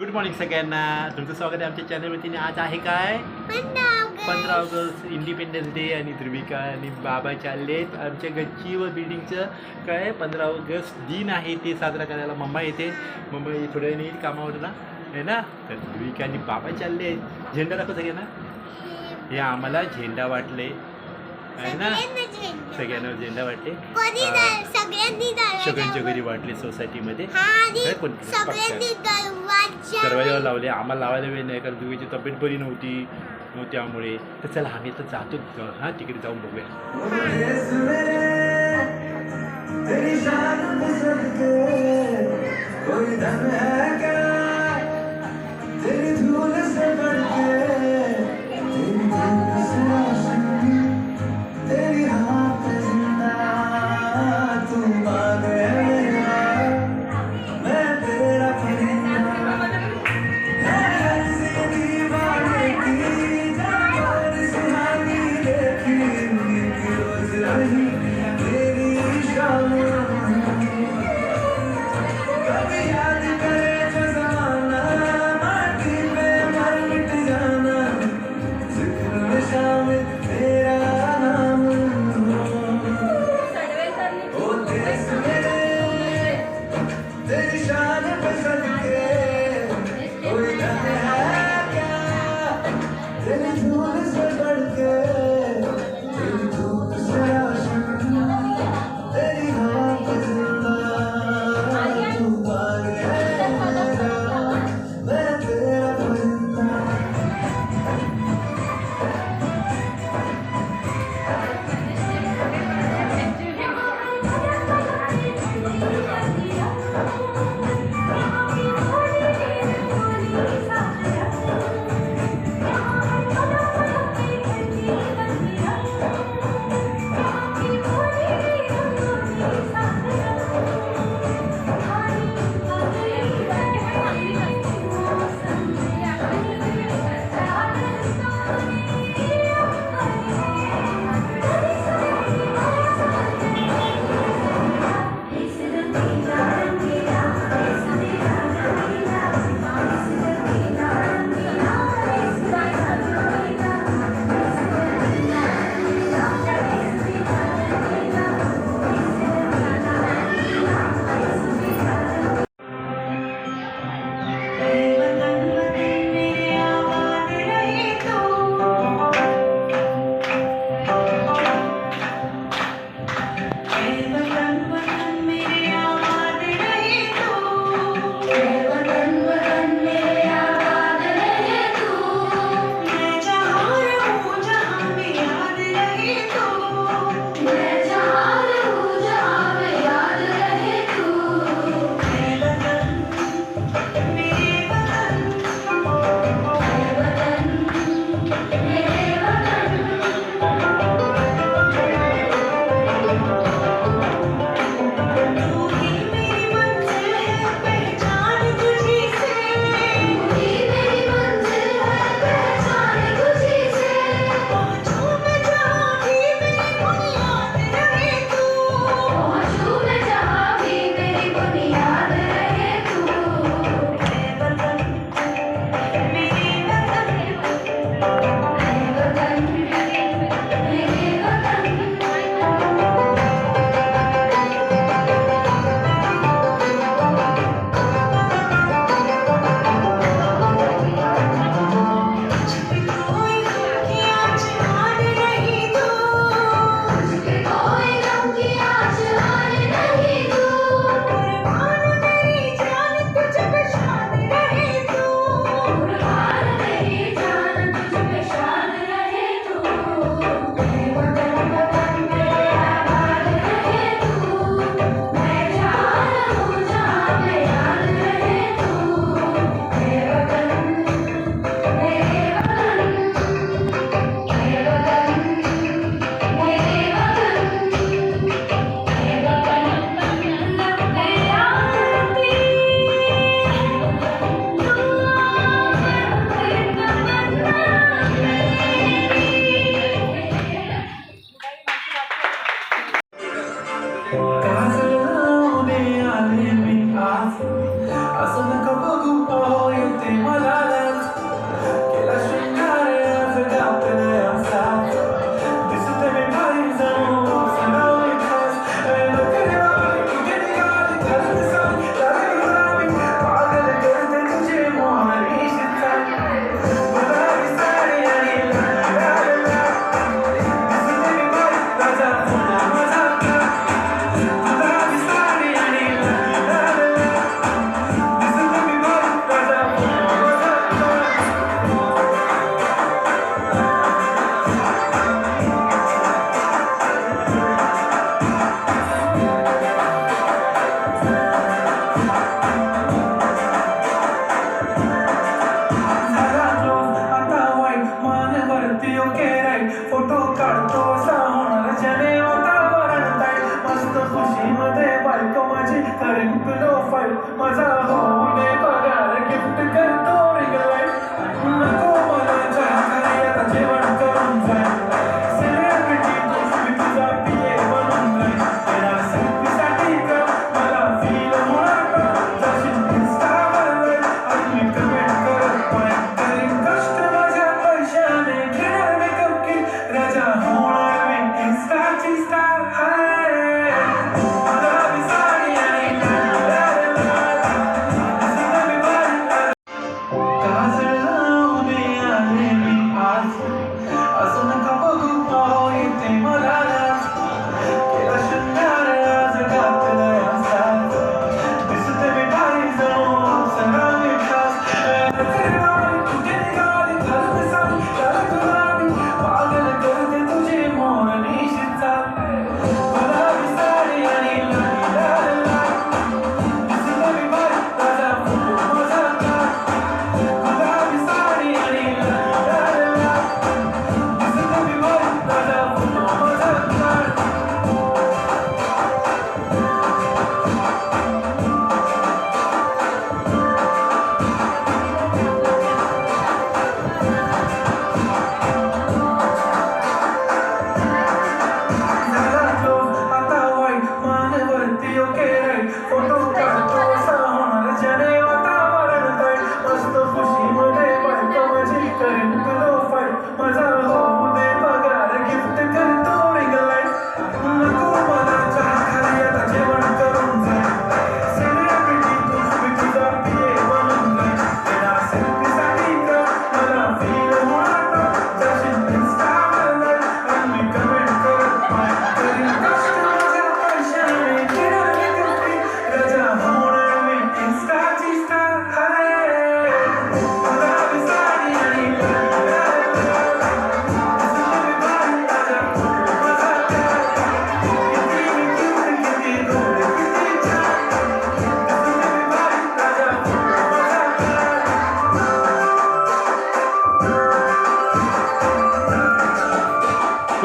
Good morning सगळ्यांना. तुमचं स्वागत आहे आमच्या चॅनलवरती आज आहे काय? पंधरा ऑगस्ट. इंडिपेंडन्स डे आणि ध्रुविका आणि बाबा चाललेत आमच्या गच्ची व बिल्डिंगचं काय? पंधरा ऑगस्ट दिन आहे ते साजरा करायला मम्मा येते. मम्मा ये थोड्या वेळाने येईल कामावर ना आहे ना? तर ध्रुविका आणि बाबा चालले आहेत झेंडा दाखव सगळ्यांना. हे आम्हाला झेंडा वाटले. आहे ना? सगळ्यांना झेंडा. वाटले सगळ्यांनी सगळ्यांच्या घरी वाटले सोसायटीमध्ये. हा दरवाजावर लावले. आम्हाला लावायला वेळ नाही कारण दुवीची तब्येत बरी नव्हती. मग त्यामुळे तर चला आम्ही तर जातो. हां तिकडे जाऊन बघूया.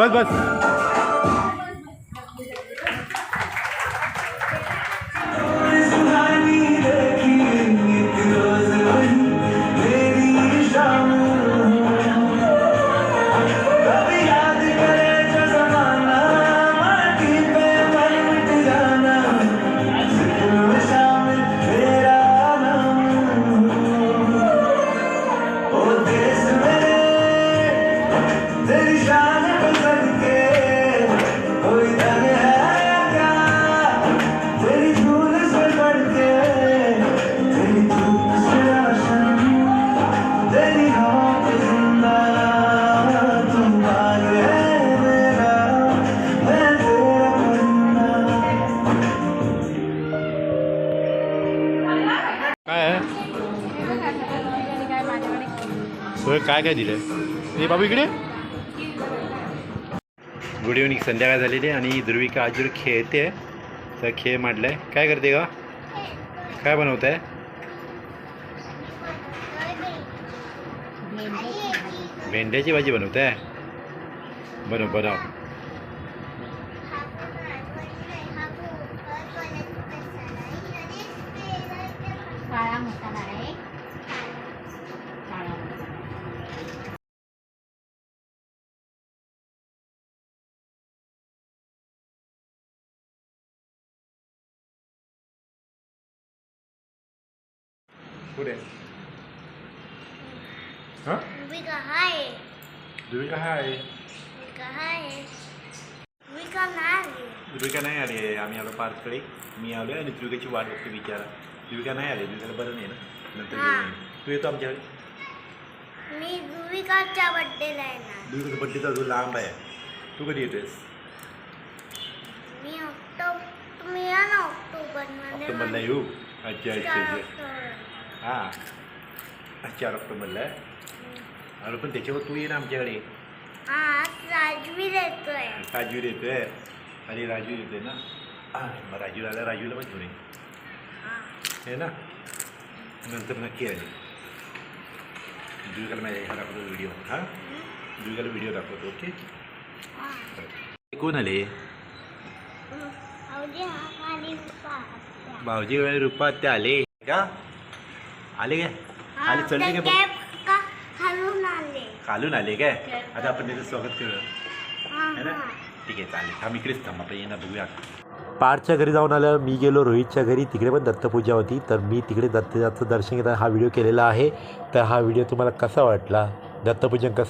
बस बस होय काय काय दिलं हे बाबू इकडे. गुड इव्हनिंग संध्याकाळ झालेली आहे आणि ध्रुविका आजूर खेळते. तर खेळ मांडलाय. काय करते का काय बनवत आहे भेंड्याची भाजी बनवत आहे बनव बनव काळा मसाला पुढे. हां? विका हाय. ध्रुविका हाय. विका हाय. विका नाही. नाही आली आहे. आम्ही आलो पार्ककडे. मी आलो आणि ध्रुविकाची वाट बघते विचारा ध्रुविका नाही आली. ध्रुविकाला बरं नाही ना? नंतर. तू येतो आमच्याकडे? मी विकाच्या बड्डेला येणार ध्रुविकाचा बड्डेचा लांब आहे. तू कधी येतोयस? मी ऑक्टोबर तुम्ही या ना ऑक्टोबरमध्ये ऑक्टोबरला येऊ अच्छा अच्छा हां. चार ऑक्टोबरला आहे अरे पण त्याच्यावर तू ये ना आमच्याकडे. राजवीर येतोय. राजवीर येतोय. अरे राजवीर येतोय ना. मग राजवीर आला राजूला पण घेऊन ये. आहे ना. नंतर नक्की आले. जुगाला माझ्या ह्या दाखवतो व्हिडिओ हां? जुगाला व्हिडिओ दाखवतो ओके. कोण आले? आणि भाऊजी वेळे रुपा ते आले. का? आले काय? आले चढले ते काय कॅब का खालून आले. खालून आले काय? आता आपण त्याचं स्वागत करूया. हा, ना? हा. ठीक आहे चालेल. थांब इकडेच थांब. आपण येणार बघूया. पार्थच्या घरी जाऊन आलं मी गेलो रोहितच्या घरी. तिकडे पण दत्तपूजा होती. तर मी तिकडे दत्ताचं दर्शन घेताना हा व्हिडिओ केलेला आहे. तर हा व्हिडिओ तुम्हाला कसा वाटला? दत्तपूजन कसं